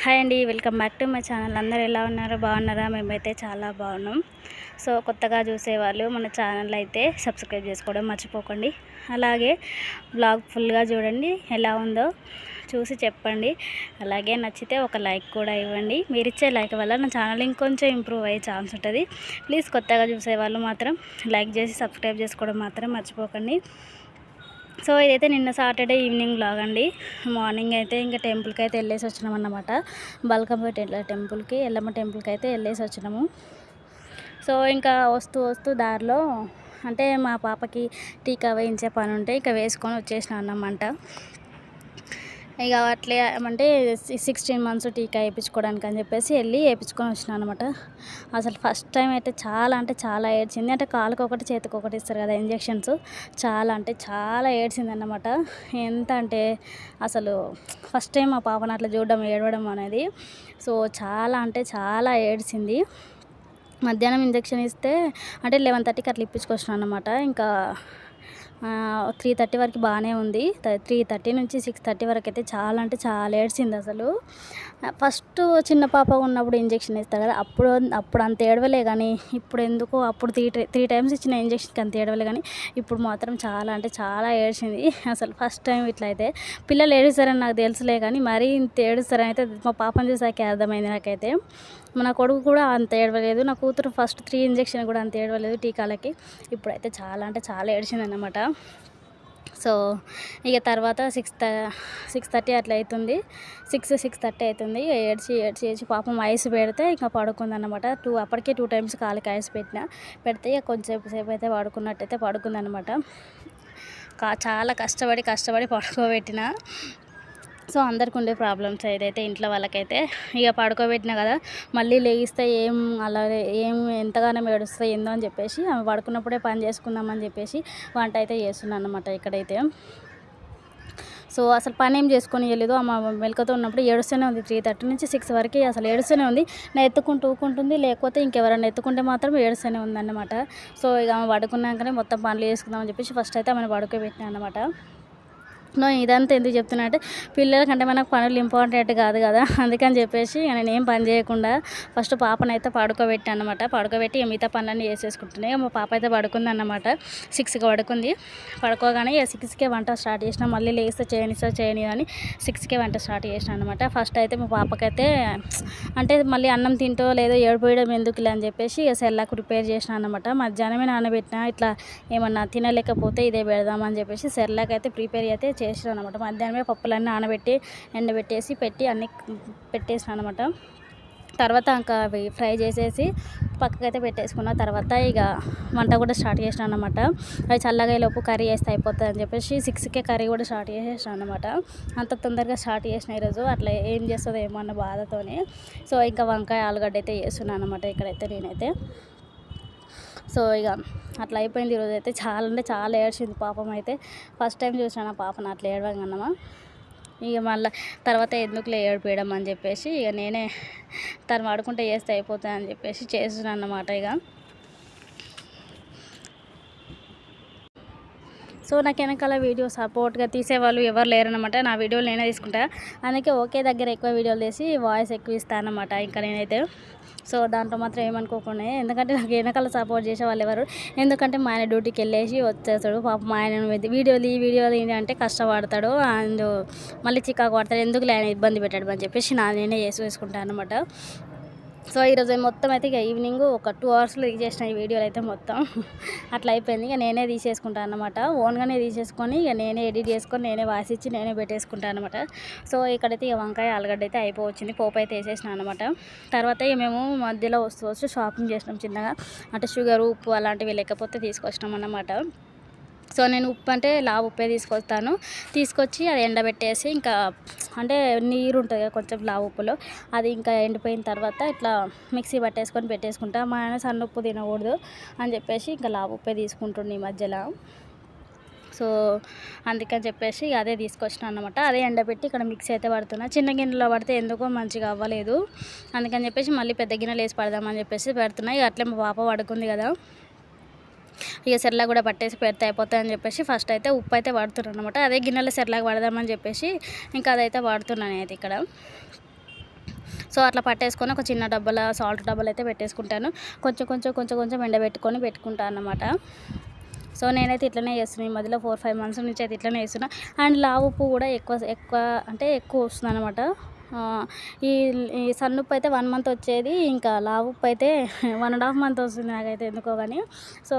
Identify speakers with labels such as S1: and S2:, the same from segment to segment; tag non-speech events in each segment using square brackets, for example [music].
S1: Hi అండి welcome back to my channel. అందరు ఎలా ఉన్నారు? బాగున్నారా? మేమైతే చాలా బాగున్నాం. సో కొత్తగా చూసేవాళ్ళు మన ఛానల్ అయితే సబ్స్క్రైబ్ చేసుకోవడం మర్చిపోకండి. అలాగే బ్లాగ్ ఫుల్గా చూడండి ఎలా ఉందో చూసి చెప్పండి. అలాగే నచ్చితే ఒక లైక్ కూడా ఇవ్వండి. మీరు ఇచ్చే లైక్ వల్ల నా ఛానల్ ఇంకొంచెం ఇంప్రూవ్ అయ్యే ఛాన్స్ ఉంటుంది. ప్లీజ్ కొత్తగా చూసేవాళ్ళు మాత్రం లైక్ చేసి సబ్స్క్రైబ్ చేసుకోవడం మాత్రం మర్చిపోకండి. సో ఇదైతే నిన్న సాటర్డే ఈవినింగ్ బ్లాగ్ అండి. మార్నింగ్ అయితే ఇంకా టెంపుల్కి అయితే వెళ్ళేసి వచ్చినాం అన్నమాట. బల్కంపేట టెంపుల్కి ఎల్లమ్మ టెంపుల్కి అయితే వెళ్ళేసి వచ్చినాము. సో ఇంకా వస్తూ వస్తూ దారిలో అంటే మా పాపకి టీకా వేయించే పని ఉంటే ఇక వేసుకొని వచ్చేసిన అన్నమాట. ఇక అట్లే అంటే సిక్స్టీన్ మంత్స్ టీకా వేయించుకోవడానికి అని చెప్పేసి వెళ్ళి వేయించుకొని వచ్చినాను అనమాట అసలు ఫస్ట్ టైం అయితే చాలా అంటే చాలా ఏడ్చింది. అంటే కాలుకు ఒకటి చేతికి ఒకటి ఇస్తారు కదా ఇంజెక్షన్స్ చాలా అంటే చాలా ఏడ్చింది అన్నమాట. ఎంత అంటే అసలు ఫస్ట్ టైం మా పాపను అట్లా చూడడం ఏడవడం అనేది. సో చాలా అంటే చాలా ఏడ్చింది. మధ్యాహ్నం ఇంజక్షన్ ఇస్తే అంటే లెవెన్ థర్టీకి అట్లా ఇప్పించుకొచ్చినాను అనమాట ఇంకా త్రీ థర్టీ వరకు బాగానే ఉంది. త్రీ థర్టీ నుంచి సిక్స్ థర్టీ వరకు అయితే చాలా అంటే చాలా ఏడ్చింది అసలు. ఫస్ట్ చిన్న పాప ఉన్నప్పుడు ఇంజెక్షన్ ఇస్తారు కదా అప్పుడు అప్పుడు అంత ఏడవలే కానీ ఇప్పుడు ఎందుకో అప్పుడు త్రీ త్రీ టైమ్స్ ఇచ్చిన ఇంజెక్షన్కి అంత ఏడవలే కానీ ఇప్పుడు మాత్రం చాలా అంటే చాలా ఏడ్చింది. అసలు ఫస్ట్ టైం ఇట్లా అయితే. పిల్లలు ఏడుస్తారని నాకు తెలుసులే కానీ మరీ ఇంత ఏడుస్తారని అయితే మా పాపను చూసాకే అర్థమైంది నాకైతే. మన కొడుకు కూడా అంత ఏడవలేదు. నా కూతురు ఫస్ట్ త్రీ ఇంజెక్షన్ కూడా అంత ఏడవలేదు టీకాలకి. ఇప్పుడైతే చాలా అంటే చాలా ఏడిచిందన్నమాట. సో ఇక తర్వాత సిక్స్ సిక్స్ థర్టీ అట్లా అవుతుంది సిక్స్ సిక్స్ థర్టీ అవుతుంది ఏడ్చి ఏడ్చి ఏడ్చి పాపం ఐస్ పెడితే ఇంకా పడుకుందనమాట టూ అప్పటికే టూ టైమ్స్ కాలికి ఐస్ పెట్టిన. పెడితే ఇక కొంచెంసేపు సేపు అయితే పడుకున్నట్టయితే పడుకుందనమాట చాలా కష్టపడి కష్టపడి పడుకోబెట్టిన. సో అందరికి ఉండే ప్రాబ్లమ్స్ ఏదైతే ఇంట్లో వాళ్ళకైతే ఇక పడుకోబెట్టినా కదా మళ్ళీ లేగిస్తే ఏం అలా ఏం ఎంతగానో ఏడుస్తాయి ఏందో అని చెప్పేసి ఆమె పడుకున్నప్పుడే పని చేసుకుందామని చెప్పేసి వంట అయితే చేస్తున్నాను అనమాట ఇక్కడైతే. సో అసలు పని ఏం చేసుకొని వెళ్ళలేదు అమ్మ మెలకతో ఉన్నప్పుడు ఏడుస్తూనే ఉంది. త్రీ థర్టీ నుంచి సిక్స్ వరకు అసలు ఏడుస్తూనే ఉంది. నా ఎత్తుకుంటూ ఊకుంటుంది లేకపోతే ఇంకెవరైనా ఎత్తుకుంటే మాత్రం ఏడుస్తూనే ఉందన్నమాట. సో ఇక ఆమె పడుకున్నాకనే మొత్తం పనులు చేసుకుందామని చెప్పేసి ఫస్ట్ అయితే ఆమెను పడుకోబెట్టినా అనమాట నో ఇదంతా ఎందుకు చెప్తున్నా అంటే పిల్లలకంటే మనకు పనులు ఇంపార్టెంట్ కాదు కదా. అందుకని చెప్పేసి నేను ఏం పని చేయకుండా ఫస్ట్ పాపనైతే పడుకోబెట్టాను అనమాట పడుకోబెట్టి మిగతా పనులన్నీ చేసేసుకుంటున్నాయి మా పాప అయితే పడుకుంది అనమాట సిక్స్కి పడుకుంది. పడుకోగానే సిక్స్కే వంట స్టార్ట్ చేసిన మళ్ళీ లేస్తే చేయనిస్తా చేయని అని సిక్స్కే వంట స్టార్ట్ చేసిన అనమాట ఫస్ట్ అయితే మా పాపకైతే అంటే మళ్ళీ అన్నం తింటో లేదో ఏడిపోయడం ఎందుకు ఇలా అని చెప్పేసి సెల్లాకు ప్రిపేర్ చేసిన అనమాట మధ్యాహ్నమే నానబెట్టిన ఇట్లా ఏమన్నా తినలేకపోతే ఇదే పెడదామని చెప్పేసి సెల్లాకైతే అయితే ప్రిపేర్ అయితే చేసిన అనమాట మధ్యాహ్నమే పప్పులన్నీ నానబెట్టి ఎండబెట్టేసి పెట్టి అన్నీ పెట్టేసినా అనమాట తర్వాత ఇంకా అవి ఫ్రై చేసేసి పక్కకైతే పెట్టేసుకున్న తర్వాత ఇక వంట కూడా స్టార్ట్ చేసినాను అనమాట అవి చల్లగా లోపు కర్రీ వేస్తే అయిపోతుంది అని చెప్పేసి సిక్స్కే కర్రీ కూడా స్టార్ట్ చేసేసాను అనమాట అంత తొందరగా స్టార్ట్ చేసిన ఈరోజు అట్లా ఏం చేస్తుందో ఏమో అన్న బాధతోనే. సో ఇంకా వంకాయ ఆలుగడ్డ అయితే చేస్తున్నాను అనమాట ఇక్కడైతే నేనైతే. సో ఇక అట్లా అయిపోయింది ఈరోజు అయితే. చాలా అంటే చాలా ఏడ్చింది పాపం అయితే. ఫస్ట్ టైం చూసాను ఆ పాపను అట్లా ఏడవగన్నమా? ఇక మళ్ళీ తర్వాత ఎందుకులే ఏడిపోయడం అని చెప్పేసి ఇక నేనే తను వాడుకుంటే చేస్తే అయిపోతుంది అని చెప్పేసి చేస్తున్నాను అన్నమాట ఇక. సో నాకు వెనకాల వీడియో సపోర్ట్గా తీసేవాళ్ళు ఎవరు లేరనమాట నా వీడియోలు నేనే తీసుకుంటా. అందుకే ఒకే దగ్గర ఎక్కువ వీడియోలు తీసి వాయిస్ ఎక్కువ ఇస్తాను అనమాట ఇంకా నేనైతే. సో దాంట్లో మాత్రం ఏమనుకోకుండా ఎందుకంటే నాకు వెనకాల సపోర్ట్ చేసే వాళ్ళు ఎవరు? ఎందుకంటే మా ఆయన డ్యూటీకి వెళ్ళేసి వచ్చేస్తాడు. పాప మా ఆయన వీడియోలు ఈ వీడియోలు ఏంటి అంటే కష్టపడతాడు. అండ్ మళ్ళీ చికాకు పడతాడు. ఎందుకు ఆయన ఇబ్బంది పెట్టాడు అని చెప్పేసి నా నేనే చేసి వేసుకుంటాను అనమాట సో ఈరోజు మొత్తం అయితే ఇక ఈవినింగ్ ఒక టూ అవర్స్లో తీసేసిన ఈ వీడియోలు అయితే మొత్తం [laughs] అట్లా అయిపోయింది. ఇక నేనే తీసేసుకుంటాను అనమాట ఓన్గానే తీసేసుకొని ఇక నేనే ఎడిట్ చేసుకొని నేనే వాసిచ్చి నేనే పెట్టేసుకుంటాను అనమాట సో ఇక్కడైతే ఇక వంకాయ ఆలుగడ్డ అయితే అయిపోవచ్చింది. పోపు అయితే వేసేసిన అనమాట తర్వాత ఇక మేము మధ్యలో వస్తూ వస్తూ షాపింగ్ చేసినాం చిన్నగా. అంటే షుగర్ ఉప్పు అలాంటివి లేకపోతే తీసుకొచ్చినాం అన్నమాట. సో నేను ఉప్పు అంటే లావు ఉప్పే తీసుకొస్తాను. తీసుకొచ్చి అది ఎండబెట్టేసి ఇంకా అంటే నీరు ఉంటుంది కదా కొంచెం లావు ఉప్పులో అది ఇంకా ఎండిపోయిన తర్వాత ఇట్లా మిక్సీ పట్టేసుకొని పెట్టేసుకుంటా. మా ఆయన సన్న ఉప్పు తినకూడదు అని చెప్పేసి ఇంకా లావు ఉప్పే తీసుకుంటుండే ఈ మధ్యలో. సో అందుకని చెప్పేసి అదే తీసుకొచ్చిన అనమాట అదే ఎండబెట్టి ఇక్కడ మిక్సీ అయితే పడుతున్నా. చిన్న గిన్నెలో పడితే ఎందుకో మంచిగా అవ్వలేదు. అందుకని చెప్పేసి మళ్ళీ పెద్ద గిన్నెలు వేసి పడదామని చెప్పేసి పెడుతున్నా. ఇక అట్లే మా పాప పడుకుంది కదా. ఇక సెర్లా కూడా పట్టేసి పెడితే అయిపోతాయని చెప్పేసి ఫస్ట్ అయితే ఉప్పు అయితే వాడుతున్నాను అనమాట అదే గిన్నెలో సెర్లాగా పడదామని చెప్పేసి ఇంకా అదైతే వాడుతున్నాను అయితే ఇక్కడ. సో అట్లా పట్టేసుకొని ఒక చిన్న డబ్బాల సాల్ట్ డబ్బాలు అయితే పెట్టేసుకుంటాను. కొంచెం కొంచెం కొంచెం కొంచెం ఎండబెట్టుకొని పెట్టుకుంటాను అనమాట సో నేనైతే ఇట్లనే చేస్తున్నాను ఈ మధ్యలో ఫోర్ ఫైవ్ మంత్స్ నుంచి అయితే ఇట్లనే చేస్తున్నా. అండ్ లావు ఉప్పు కూడా ఎక్కువ ఎక్కువ అంటే ఎక్కువ వస్తుంది అనమాట ఈ ఈ సన్నుప్పు అయితే వన్ మంత్ వచ్చేది ఇంకా లావు ఉప్పు అయితే [laughs] వన్ అండ్ హాఫ్ మంత్ వస్తుంది నాకైతే ఎందుకో కానీ సో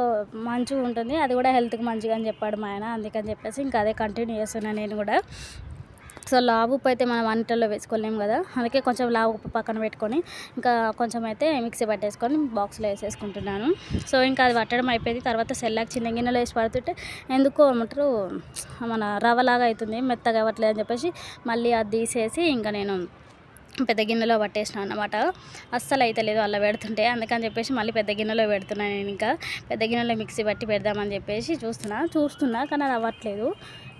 S1: మంచిగా ఉంటుంది అది కూడా హెల్త్కి మంచిగా అని చెప్పాడు మా ఆయన అందుకని చెప్పేసి ఇంకా అదే కంటిన్యూ చేస్తున్నాను నేను కూడా. సో లావు ఉప్పు అయితే మనం వంటల్లో వేసుకోలేము కదా. అందుకే కొంచెం లావు ఉప్పు పక్కన పెట్టుకొని ఇంకా కొంచెం అయితే మిక్సీ పట్టేసుకొని బాక్స్లో వేసేసుకుంటున్నాను. సో ఇంకా అది పట్టడం అయిపోయింది. తర్వాత సెల్లాకి చిన్న గిన్నెలో వేసి పడుతుంటే ఎందుకో ఏమంటారు మన రవ్వలాగా అవుతుంది మెత్తగా అవ్వట్లేదు అని చెప్పేసి మళ్ళీ అది తీసేసి ఇంకా నేను పెద్ద గిన్నెలో పట్టేసిన అనమాట అస్సలు అయితే లేదు అలా పెడుతుంటే. అందుకని చెప్పేసి మళ్ళీ పెద్ద గిన్నెలో పెడుతున్నాను నేను ఇంకా. పెద్ద గిన్నెలో మిక్సీ పట్టి పెడదామని చెప్పేసి చూస్తున్నా. చూస్తున్నా కానీ అది అవ్వట్లేదు.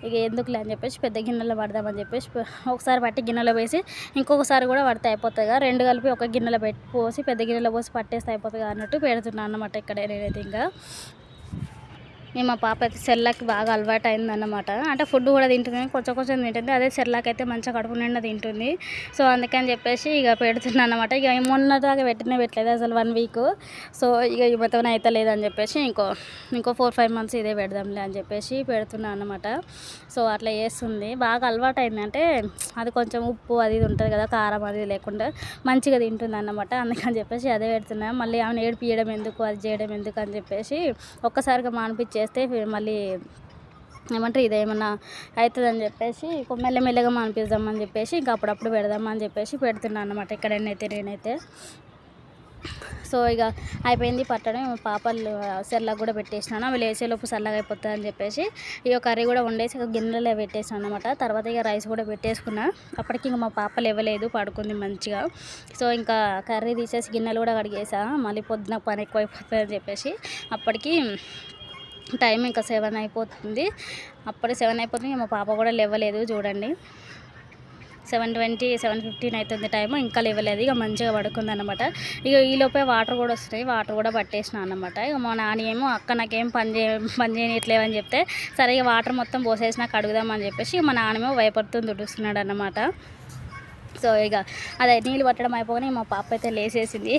S1: ఇక ఎందుకులే అని చెప్పేసి పెద్ద గిన్నెలో పడదామని చెప్పేసి ఒకసారి పట్టి గిన్నెలో వేసి ఇంకొకసారి కూడా పడితే అయిపోతుందిగా రెండు కలిపి ఒక గిన్నెలో పెట్టి పోసి పెద్ద గిన్నెలో పోసి పట్టేస్తే అయిపోతుంది అన్నట్టు పెడుతున్నాను అన్నమాట ఇక్కడ నేనైతే ఇంకా. మేము మా పాప అయితే సెల్లాకి బాగా అలవాటు అయిందన్నమాట అంటే ఫుడ్ కూడా తింటుంది కొంచెం కొంచెం తింటుంది. అదే సెల్లాకి అయితే మంచిగా కడుపు నిండా తింటుంది. సో అందుకని చెప్పేసి ఇక పెడుతున్నాను అనమాట ఇక మొన్న దాకా పెట్టినే పెట్టలేదు అసలు వన్ వీక్. సో ఇక ఈ మొత్తం అయితే లేదని చెప్పేసి ఇంకో ఇంకో ఫోర్ ఫైవ్ మంత్స్ ఇదే పెడదాంలే అని చెప్పేసి పెడుతున్నాను అనమాట సో అట్లా చేస్తుంది. బాగా అలవాటు అయిందంటే అది కొంచెం ఉప్పు అది ఇది ఉంటుంది కదా కారం అది లేకుండా మంచిగా తింటుంది అన్నమాట అందుకని చెప్పేసి అదే పెడుతున్నాను మళ్ళీ ఆమెను ఏడిపియడం ఎందుకు అది చేయడం ఎందుకు అని చెప్పేసి ఒక్కసారిగా మానిపించే చేస్తే మళ్ళీ ఏమంటారు ఇదేమన్నా అవుతుందని చెప్పేసి మెల్లమెల్లగా మానిపిద్దామని చెప్పేసి ఇంకా అప్పుడప్పుడు పెడదామని చెప్పేసి పెడుతున్నాను అనమాట ఎక్కడైనా నేనైతే. సో ఇక అయిపోయింది పట్టడం. పాపలు సెల్లకు కూడా పెట్టేసినాను. అవి లేచేలోపు చల్లగా అయిపోతుంది అని చెప్పేసి ఇక కర్రీ కూడా వండేసి ఇక గిన్నెలో పెట్టేసాను అనమాట తర్వాత ఇక రైస్ కూడా పెట్టేసుకున్నా. అప్పటికి ఇంకా మా పాప లేవలేదు పడుకుంది మంచిగా. సో ఇంకా కర్రీ తీసేసి గిన్నెలు కూడా కడిగేసా. మళ్ళీ పొద్దున పని ఎక్కువ అయిపోతుంది అని చెప్పేసి అప్పటికి టైం ఇంకా సెవెన్ అయిపోతుంది. అప్పుడే సెవెన్ అయిపోతుంది. మా పాప కూడా లేవలేదు చూడండి. సెవెన్ ట్వంటీ సెవెన్ ఫిఫ్టీన్ అవుతుంది టైం. ఇంకా లేవలేదు. ఇక మంచిగా పడుకుంది అనమాట ఇక ఈలోపే వాటర్ కూడా వస్తున్నాయి. వాటర్ కూడా పట్టేసిన అనమాట ఇక మా నాని ఏమో అక్క నాకేం పని చేయ పని చేయట్లేవని చెప్తే సరే ఇక వాటర్ మొత్తం పోసేసినా కడుగుదామని చెప్పేసి మా నాన్నమో భయపడుతుంది దుడుస్తున్నాడు అనమాట సో ఇక అదే నీళ్ళు పట్టడం అయిపోగానే మా పాప అయితే లేసేసింది.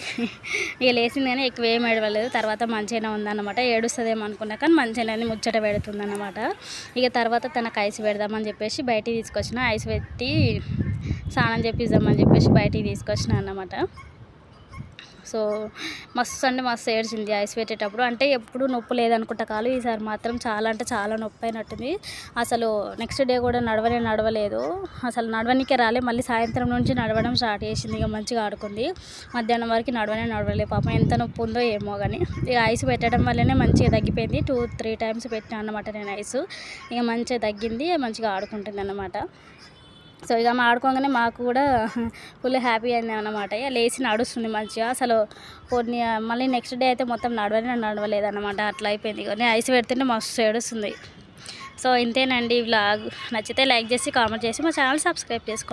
S1: ఇక లేచింది కానీ ఎక్కువ ఏం ఏడవలేదు. తర్వాత మంచిగానే ఉందన్నమాట. ఏడుస్తుందేమో అనుకున్నా కానీ మంచిగానే ముచ్చట పెడుతుందన్నమాట. ఇక తర్వాత తనకు ఐస్ పెడదామని చెప్పేసి బయటికి తీసుకొచ్చిన. ఐస్ పెట్టి స్నానం చేపిద్దామని చెప్పేసి బయటికి తీసుకొచ్చిన అన్నమాట. సో మస్తు అంటే మస్తు ఏడ్చింది ఐస్ పెట్టేటప్పుడు. అంటే ఎప్పుడు నొప్పి లేదనుకుంటా కాలు ఈసారి మాత్రం చాలా అంటే చాలా నొప్పి అయినట్టుంది. అసలు నెక్స్ట్ డే కూడా నడవనే నడవలేదు. అసలు నడవనికే రాలే. మళ్ళీ సాయంత్రం నుంచి నడవడం స్టార్ట్ చేసింది. ఇక మంచిగా ఆడుకుంది. మధ్యాహ్నం వరకు నడవనే నడవలే. పాపం ఎంత నొప్పి ఉందో ఏమో కానీ ఇక ఐస్ పెట్టడం వల్లనే మంచిగా తగ్గిపోయింది. టూ త్రీ టైమ్స్ పెట్టినా అన్నమాట నేను ఐస్. ఇక మంచిగా తగ్గింది. మంచిగా ఆడుకుంటుంది అన్నమాట. సో ఇక ఆడుకోగానే మాకు కూడా ఫుల్ హ్యాపీ అయింది అనమాట ఇక లేచి నడుస్తుంది మంచిగా. అసలు కొన్ని మళ్ళీ నెక్స్ట్ డే అయితే మొత్తం నడవని నడవలేదు అనమాట అట్లా అయిపోయింది. ఇక ఐస్ పెడుతుంటే మస్తు ఏడుస్తుంది. సో ఇంతేనండి వ్లాగ్ నచ్చితే లైక్ చేసి కామెంట్ చేసి మా ఛానల్ సబ్స్క్రైబ్ చేసుకోండి